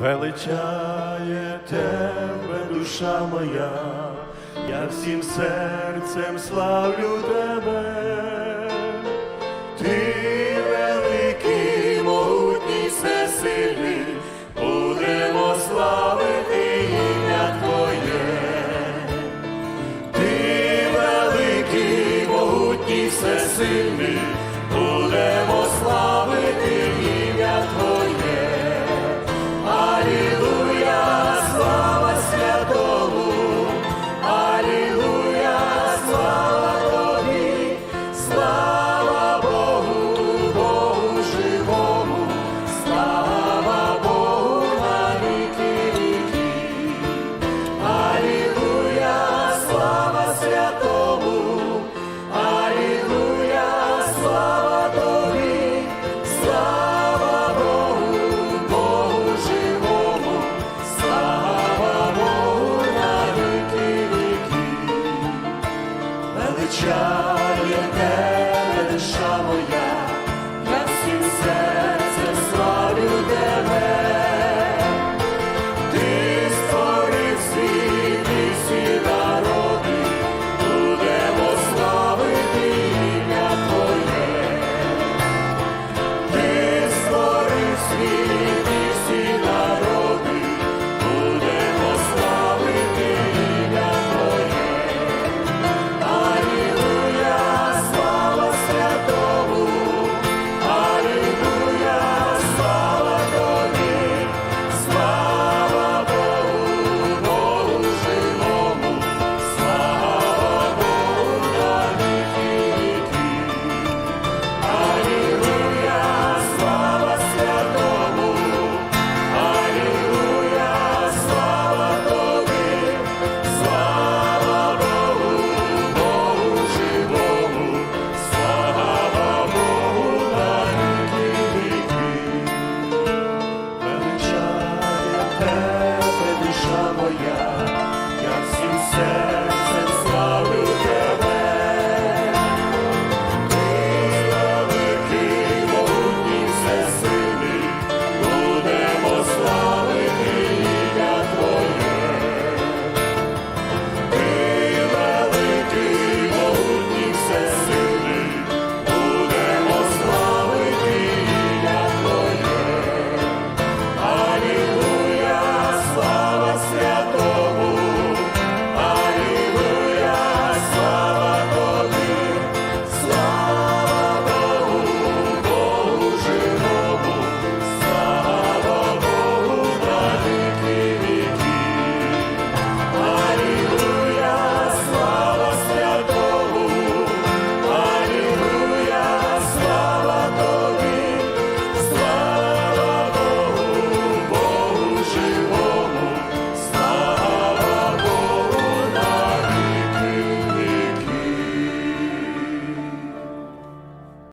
величає тебе, душа моя, я всім серцем славлю тебе, ти великий, могутній, всесильний, будемо славити ім'я Твоє, ти великий, могутній, всесильний. тебе, душа моя, я всім серцем